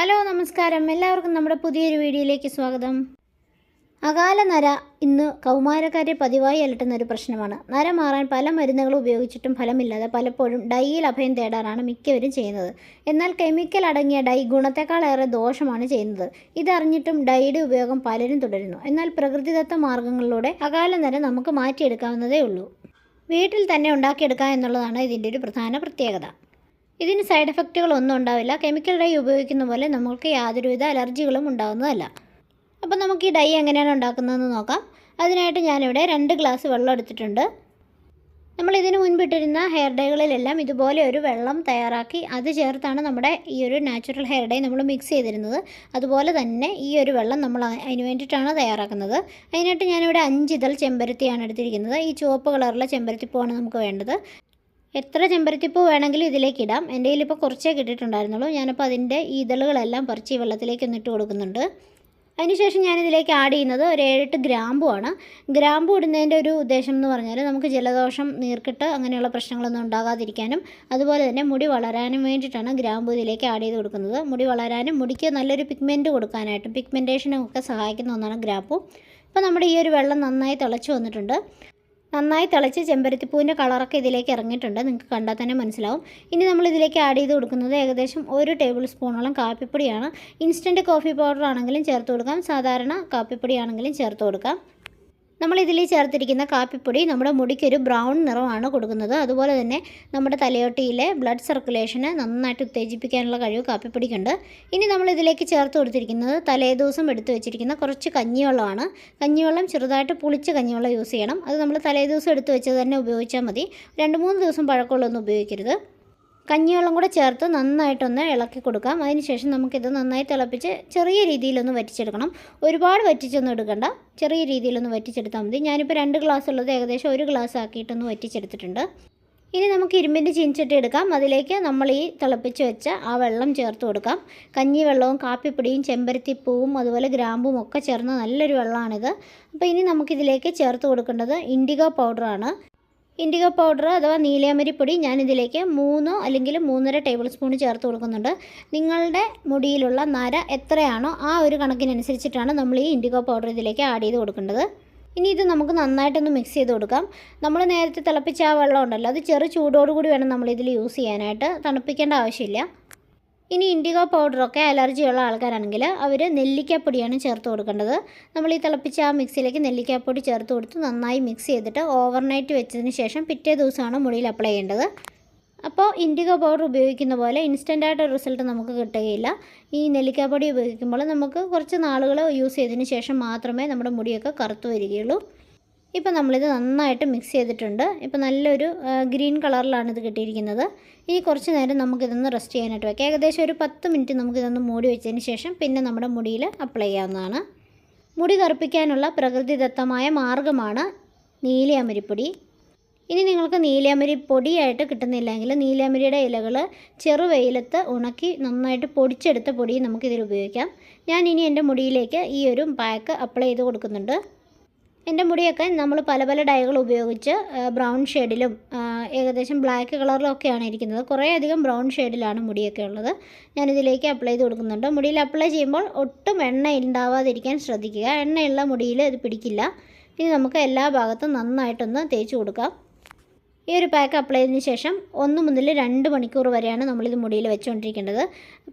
Hello നമസ്കാരം. എല്ലാവർക്കും നമ്മുടെ പുതിയൊരു വീഡിയോയിലേക്ക് സ്വാഗതം. അകാല നര ഇന്ന് കൗമാരക്കാരെ പതിവായി അലട്ടുന്ന ഒരു പ്രശ്നമാണ്. നര മാറാൻ പല മരുന്നുകളും ഉപയോഗിച്ചിട്ടും ഫലമില്ലാതെ പലപ്പോഴും ഡൈയിൽ അഭയം തേടാറാണ് മിക്കവരും ചെയ്യുന്നത്. എന്നാൽ കെമിക്കൽ അടങ്ങിയ ഡൈ ഗുണത്തെക്കാളേറെ ദോഷമാണ് ചെയ്യുന്നത്. ഇതറിഞ്ഞിട്ടും ഡൈയുടെ ഉപയോഗം പലരും തുടരുന്നു. എന്നാൽ പ്രകൃതിദത്ത മാർഗങ്ങളിലൂടെ അകാല നര നമുക്ക് മാറ്റിയെടുക്കാവുന്നതേ ഉള്ളൂ വീട്ടിൽ തന്നെ ഉണ്ടാക്കിയെടുക്കുക എന്നുള്ളതാണ് ഇതിന്റെ ഒരു പ്രധാന പ്രത്യേകത. ഇതിന് സൈഡ് എഫക്റ്റുകൾ ഒന്നും ഉണ്ടാവില്ല. കെമിക്കൽ ഡൈ ഉപയോഗിക്കുന്ന പോലെ നമുക്ക് യാതൊരുവിധ അലർജികളും ഉണ്ടാകുന്നതല്ല അപ്പോൾ നമുക്ക് ഈ ഡൈ എങ്ങനെയാണ് ഉണ്ടാക്കുന്നതെന്ന് നോക്കാം. അതിനായിട്ട് ഞാനിവിടെ രണ്ട് ഗ്ലാസ് വെള്ളം എടുത്തിട്ടുണ്ട്. നമ്മൾ ഇതിന് മുൻപിട്ടിരുന്ന ഹെയർ ഡൈകളിലെല്ലാം ഇതുപോലെ ഒരു വെള്ളം തയ്യാറാക്കി അത് ചേർത്താണ് നമ്മുടെ ഈ ഒരു നാച്ചുറൽ ഹെയർ ഡൈ നമ്മൾ മിക്സ് ചെയ്തിരുന്നത്. അതുപോലെ തന്നെ ഈ ഒരു വെള്ളം നമ്മൾ അതിന് വേണ്ടിയിട്ടാണ് തയ്യാറാക്കുന്നത്. അതിനായിട്ട് ഞാനിവിടെ അഞ്ച് ഇതൾ ചെമ്പരത്തിയാണ് എടുത്തിരിക്കുന്നത്. ഈ ചുവപ്പ് കളറുള്ള ചെമ്പരത്തിപ്പൂവാണ് നമുക്ക് വേണ്ടത്. എത്ര ചെമ്പരത്തിപ്പൂ വേണമെങ്കിലും ഇതിലേക്ക് ഇടാം. എന്റെ കയ്യിലിപ്പോൾ കുറച്ചേ കിട്ടിയിട്ടുണ്ടായിരുന്നുള്ളൂ. ഞാനിപ്പോൾ അതിന്റെ ഈ ഇതളുകളെല്ലാം പറിച്ച് ഈ വെള്ളത്തിലേക്ക് ഒന്നിട്ട് കൊടുക്കുന്നുണ്ട്. അതിനുശേഷം ഞാനിതിലേക്ക് ആഡ് ചെയ്യുന്നത് ഒരു ഏഴെട്ട് ഗ്രാമ്പുമാണ് ഗ്രാമ്പു ഇടുന്നതിന്റെ ഒരു ഉദ്ദേശം എന്ന് പറഞ്ഞാൽ നമുക്ക് ജലദോഷം നീർക്കെട്ട് അങ്ങനെയുള്ള പ്രശ്നങ്ങളൊന്നും ഉണ്ടാകാതിരിക്കാനും അതുപോലെ തന്നെ മുടി വളരാനും വേണ്ടിയിട്ടാണ് ഗ്രാമ്പു ഇതിലേക്ക് ആഡ് ചെയ്ത് കൊടുക്കുന്നത്. മുടി വളരാനും മുടിക്ക് നല്ലൊരു പിഗ്മെന്റ് കൊടുക്കാനായിട്ടും പിഗ്മെന്റേഷനും ഒക്കെ സഹായിക്കുന്ന ഒന്നാണ് ഗ്രാമ്പു. ഇപ്പോൾ നമ്മുടെ ഈ ഒരു വെള്ളം നന്നായി തിളച്ച് വന്നിട്ടുണ്ട്. നന്നായി തിളച്ച് ചെമ്പരത്തിപ്പൂവിന്റെ കളറൊക്കെ ഇതിലേക്ക് ഇറങ്ങിയിട്ടുണ്ട്. നിങ്ങൾക്ക് കണ്ടാൽ തന്നെ മനസ്സിലാവും. ഇനി നമ്മൾ ഇതിലേക്ക് ആഡ് ചെയ്ത് കൊടുക്കുന്നത് ഏകദേശം ഒരു ടേബിൾ സ്പൂണോളം കാപ്പിപ്പൊടിയാണ്. ഇൻസ്റ്റന്റ് കോഫി പൗഡർ ആണെങ്കിലും ചേർത്ത് കൊടുക്കാം. സാധാരണ കാപ്പിപ്പൊടിയാണെങ്കിലും ചേർത്ത് കൊടുക്കാം. നമ്മൾ ഇതിൽ ചേർത്തിരിക്കുന്ന കാപ്പിപ്പൊടി നമ്മുടെ മുടിക്കൊരു ബ്രൗൺ നിറമാണ് കൊടുക്കുന്നത്. അതുപോലെ തന്നെ നമ്മുടെ തലയോട്ടിയിലെ ബ്ലഡ് സർക്കുലേഷനെ നന്നായിട്ട് ഉത്തേജിപ്പിക്കാനുള്ള കഴിവ് കാപ്പിപ്പൊടിക്കുണ്ട്. ഇനി നമ്മളിതിലേക്ക് ചേർത്ത് കൊടുത്തിരിക്കുന്നത് തലേദിവസം എടുത്തു വെച്ചിരിക്കുന്ന കുറച്ച് കഞ്ഞിവെള്ളമാണ്. കഞ്ഞിവെള്ളം ചെറുതായിട്ട് പുളിച്ച കഞ്ഞിവെള്ളം യൂസ് ചെയ്യണം. അത് നമ്മൾ തലേദിവസം എടുത്തു വെച്ചത് തന്നെ ഉപയോഗിച്ചാൽ മതി. രണ്ട് മൂന്ന് ദിവസം പഴക്കമുള്ളൊന്നും ഉപയോഗിക്കരുത്. കഞ്ഞിവെള്ളം കൂടെ ചേർത്ത് നന്നായിട്ടൊന്ന് ഇളക്കി കൊടുക്കാം. അതിനുശേഷം നമുക്കിത് നന്നായി തിളപ്പിച്ച് ചെറിയ രീതിയിലൊന്ന് വറ്റിച്ചെടുക്കണം. ഒരുപാട് വറ്റിച്ചൊന്നും എടുക്കണ്ട. ചെറിയ രീതിയിലൊന്ന് വറ്റിച്ചെടുത്താൽ മതി. ഞാനിപ്പോൾ രണ്ട് ഗ്ലാസ് ഉള്ളത് ഏകദേശം ഒരു ഗ്ലാസ് ആക്കിയിട്ടൊന്ന് വറ്റിച്ചെടുത്തിട്ടുണ്ട്. ഇനി നമുക്ക് ഇരുമ്പിന്റെ ചീൻചട്ടി എടുക്കാം. അതിലേക്ക് നമ്മൾ ഈ തിളപ്പിച്ച് വെച്ച ആ വെള്ളം ചേർത്ത് കൊടുക്കാം. കഞ്ഞി വെള്ളവും കാപ്പിപ്പൊടിയും ചെമ്പരത്തിപ്പൂവും അതുപോലെ ഗ്രാമ്പും ഒക്കെ ചേർന്ന നല്ലൊരു വെള്ളമാണിത്. അപ്പോൾ ഇനി നമുക്കിതിലേക്ക് ചേർത്ത് കൊടുക്കേണ്ടത് ഇൻഡിഗോ പൗഡറാണ്. ഇൻഡിഗോ പൗഡർ അഥവാ നീലയമരിപ്പൊടി ഞാനിതിലേക്ക് മൂന്നോ അല്ലെങ്കിൽ മൂന്നര ടേബിൾ സ്പൂൺ ചേർത്ത് കൊടുക്കുന്നുണ്ട്. നിങ്ങളുടെ മുടിയിലുള്ള നര എത്രയാണോ ആ ഒരു കണക്കിനനുസരിച്ചിട്ടാണ് നമ്മൾ ഈ ഇൻഡിഗോ പൗഡർ ഇതിലേക്ക് ആഡ് ചെയ്ത് കൊടുക്കേണ്ടത്. ഇനി ഇത് നമുക്ക് നന്നായിട്ടൊന്ന് മിക്സ് ചെയ്ത് കൊടുക്കാം. നമ്മൾ നേരത്തെ തിളപ്പിച്ച ആ വെള്ളം ഉണ്ടല്ലോ അത് ചെറു ചൂടോടുകൂടി വേണം നമ്മളിതിൽ യൂസ് ചെയ്യാനായിട്ട്. തണുപ്പിക്കേണ്ട ആവശ്യമില്ല. ഇനി ഇൻഡിഗോ പൗഡറൊക്കെ അലർജിയുള്ള ആൾക്കാരാണെങ്കിൽ അവർ നെല്ലിക്കാപ്പൊടിയാണ് ചേർത്ത് കൊടുക്കേണ്ടത്. നമ്മൾ ഈ തിളപ്പിച്ച ആ മിക്സിയിലേക്ക് നെല്ലിക്കാപ്പൊടി ചേർത്ത് കൊടുത്ത് നന്നായി മിക്സ് ചെയ്തിട്ട് ഓവർനൈറ്റ് വെച്ചതിന് ശേഷം പിറ്റേ ദിവസമാണ് മുടിയിൽ അപ്ലൈ ചെയ്യേണ്ടത്. അപ്പോൾ ഇൻഡിഗോ പൗഡർ ഉപയോഗിക്കുന്ന പോലെ ഇൻസ്റ്റന്റായിട്ട് റിസൾട്ട് നമുക്ക് കിട്ടുകയില്ല. ഈ നെല്ലിക്കാപ്പൊടി ഉപയോഗിക്കുമ്പോൾ നമുക്ക് കുറച്ച് നാളുകൾ യൂസ് ചെയ്തതിന് ശേഷം മാത്രമേ നമ്മുടെ മുടിയൊക്കെ കറുത്തു വരികയുള്ളൂ. ഇപ്പോൾ നമ്മളിത് നന്നായിട്ട് മിക്സ് ചെയ്തിട്ടുണ്ട്. ഇപ്പോൾ നല്ലൊരു ഗ്രീൻ കളറിലാണ് ഇത് കിട്ടിയിരിക്കുന്നത്. ഇനി കുറച്ച് നേരം നമുക്കിതൊന്ന് റെസ്റ്റ് ചെയ്യാനായിട്ട് വയ്ക്കാം ഏകദേശം ഒരു പത്ത് മിനിറ്റ് നമുക്കിതൊന്ന് മൂടി വെച്ചതിന് ശേഷം പിന്നെ നമ്മുടെ മുടിയിൽ അപ്ലൈ ചെയ്യാവുന്നതാണ്. മുടി കറുപ്പിക്കാനുള്ള പ്രകൃതിദത്തമായ മാർഗമാണ് നീലയമരിപ്പൊടി ഇനി നിങ്ങൾക്ക് നീലയമരി പൊടിയായിട്ട് കിട്ടുന്നില്ലെങ്കിൽ നീലയമരിയുടെ ഇലകൾ ചെറുവെയിലത്ത് ഉണക്കി നന്നായിട്ട് പൊടിച്ചെടുത്ത പൊടി നമുക്കിതിൽ ഉപയോഗിക്കാം. ഞാൻ ഇനി എന്റെ മുടിയിലേക്ക് ഈ ഒരു പാക്ക് അപ്ലൈ ചെയ്ത് കൊടുക്കുന്നുണ്ട്. എന്റെ മുടിയൊക്കെ നമ്മൾ പല പല ഡൈകൾ ഉപയോഗിച്ച് ബ്രൗൺ ഷെയ്ഡിലും ഏകദേശം ബ്ലാക്ക് കളറിലൊക്കെയാണ് ഇരിക്കുന്നത്. കുറേ അധികം ബ്രൗൺ ഷെയ്ഡിലാണ് മുടിയൊക്കെ ഉള്ളത്. ഞാനിതിലേക്ക് അപ്ലൈ ചെയ്ത് കൊടുക്കുന്നുണ്ട്. മുടിയിൽ അപ്ലൈ ചെയ്യുമ്പോൾ ഒട്ടും എണ്ണ ഉണ്ടാവാതിരിക്കാൻ ശ്രദ്ധിക്കുക. എണ്ണയുള്ള മുടിയിൽ ഇത് പിടിക്കില്ല. ഇനി നമുക്ക് എല്ലാ ഭാഗത്തും നന്നായിട്ടൊന്ന് തേച്ച് കൊടുക്കാം. ഈ ഒരു പാക്ക് അപ്ലൈ ചെയ്തതിന് ശേഷം ഒന്ന് മുതൽ രണ്ട് മണിക്കൂർ വരെയാണ് നമ്മളിത് മുടിയിൽ വെച്ചുകൊണ്ടിരിക്കേണ്ടത്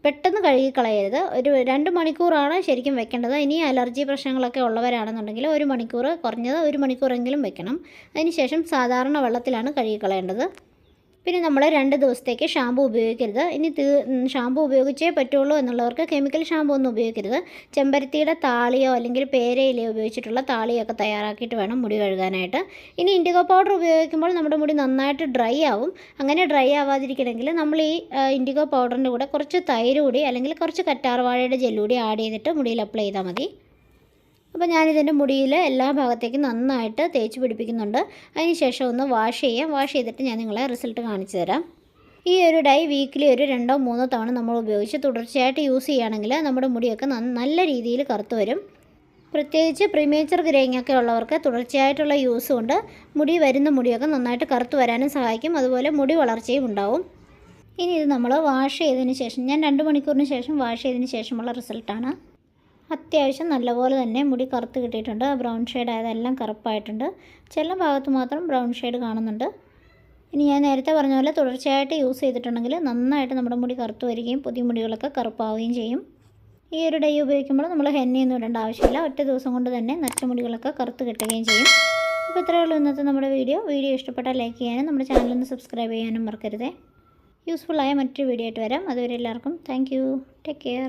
പെട്ടെന്ന് കഴുകി കളയരുത് ഒരു രണ്ട് മണിക്കൂറാണ് ശരിക്കും വെക്കേണ്ടത്. ഇനി അലർജി പ്രശ്നങ്ങളൊക്കെ ഉള്ളവരാണെന്നുണ്ടെങ്കിൽ ഒരു മണിക്കൂർ കുറഞ്ഞത് ഒരു മണിക്കൂറെങ്കിലും വെക്കണം. അതിന് ശേഷം സാധാരണ വെള്ളത്തിലാണ് കഴുകി കളയേണ്ടത് പിന്നെ നമ്മൾ രണ്ട് ദിവസത്തേക്ക് ഷാമ്പു ഉപയോഗിക്കരുത്. ഇനി തീ ഷാമ്പു ഉപയോഗിച്ചേ പറ്റുള്ളൂ എന്നുള്ളവർക്ക് കെമിക്കൽ ഷാമ്പു ഒന്നും ഉപയോഗിക്കരുത്. ചെമ്പരത്തിയുടെ താളിയോ അല്ലെങ്കിൽ പേരയിലയോ ഉപയോഗിച്ചിട്ടുള്ള താളിയൊക്കെ തയ്യാറാക്കിയിട്ട് വേണം മുടി കഴുകാനായിട്ട്. ഇനി ഇൻഡിഗോ പൗഡർ ഉപയോഗിക്കുമ്പോൾ നമ്മുടെ മുടി നന്നായിട്ട് ഡ്രൈ ആവും. അങ്ങനെ ഡ്രൈ ആവാതിരിക്കണമെങ്കിൽ നമ്മൾ ഈ ഇൻഡിഗോ പൗഡറിന്റെ കൂടെ കുറച്ച് തൈര് കൂടി അല്ലെങ്കിൽ കുറച്ച് കറ്റാർവാഴയുടെ ജെല്ലുകൂടി ആഡ് ചെയ്തിട്ട് മുടിയിൽ അപ്ലൈ ചെയ്താൽ മതി. അപ്പോൾ ഞാനിതിന്റെ മുടിയിൽ എല്ലാ ഭാഗത്തേക്കും നന്നായിട്ട് തേച്ച് പിടിപ്പിക്കുന്നുണ്ട്. അതിന് ശേഷം ഒന്ന് വാഷ് ചെയ്യാം. വാഷ് ചെയ്തിട്ട് ഞാൻ നിങ്ങളെ റിസൾട്ട് കാണിച്ചു തരാം. ഈ ഒരു ഡൈ വീക്കിലി ഒരു രണ്ടോ മൂന്നോ തവണ നമ്മൾ ഉപയോഗിച്ച് തുടർച്ചയായിട്ട് യൂസ് ചെയ്യുകയാണെങ്കിൽ നമ്മുടെ മുടിയൊക്കെ നല്ല രീതിയിൽ കറുത്ത് വരും. പ്രത്യേകിച്ച് പ്രീമേച്ചർ ഗ്രേയിങ് ഒക്കെ ഉള്ളവർക്ക് തുടർച്ചയായിട്ടുള്ള യൂസ് കൊണ്ട് മുടി വരുന്ന മുടിയൊക്കെ നന്നായിട്ട് കറുത്ത് വരാനും സഹായിക്കും. അതുപോലെ മുടി വളർച്ചയും ഉണ്ടാവും. ഇനി ഇത് നമ്മൾ വാഷ് ചെയ്തതിന് ശേഷം ഞാൻ രണ്ട് മണിക്കൂറിന് ശേഷം വാഷ് ചെയ്തതിന് ശേഷമുള്ള റിസൾട്ടാണ് അത്യാവശ്യം നല്ലപോലെ തന്നെ മുടി കറുത്ത് കിട്ടിയിട്ടുണ്ട്. ബ്രൗൺ ഷെയ്ഡ് ആയതെല്ലാം കറുപ്പായിട്ടുണ്ട്. ചില ഭാഗത്ത് മാത്രം ബ്രൗൺ ഷെയ്ഡ് കാണുന്നുണ്ട്. ഇനി ഞാൻ നേരത്തെ പറഞ്ഞ പോലെ തുടർച്ചയായിട്ട് യൂസ് ചെയ്തിട്ടുണ്ടെങ്കിൽ നന്നായിട്ട് നമ്മുടെ മുടി കറുത്ത് വരികയും പുതിയ മുടികളൊക്കെ കറുപ്പാവുകയും ചെയ്യും. ഈ ഒരു ഡൈ ഉപയോഗിക്കുമ്പോൾ നമ്മൾ ഹെന്നയൊന്നും ഇടേണ്ട ആവശ്യമില്ല. ഒറ്റ ദിവസം കൊണ്ട് തന്നെ നച്ച മുടികളൊക്കെ കറുത്ത് കിട്ടുകയും ചെയ്യും. അപ്പോൾ ഇത്രയേ ഉള്ളൂ ഇന്നത്തെ നമ്മുടെ വീഡിയോ. വീഡിയോ ഇഷ്ടപ്പെട്ടാൽ ലൈക്ക് ചെയ്യാനും നമ്മുടെ ചാനലൊന്ന് സബ്സ്ക്രൈബ് ചെയ്യാനും മറക്കരുതേ. യൂസ്ഫുള്ളായ മറ്റൊരു വീഡിയോ ആയിട്ട് വരാം. അതുവരെ എല്ലാവർക്കും താങ്ക് ടേക്ക് കെയർ.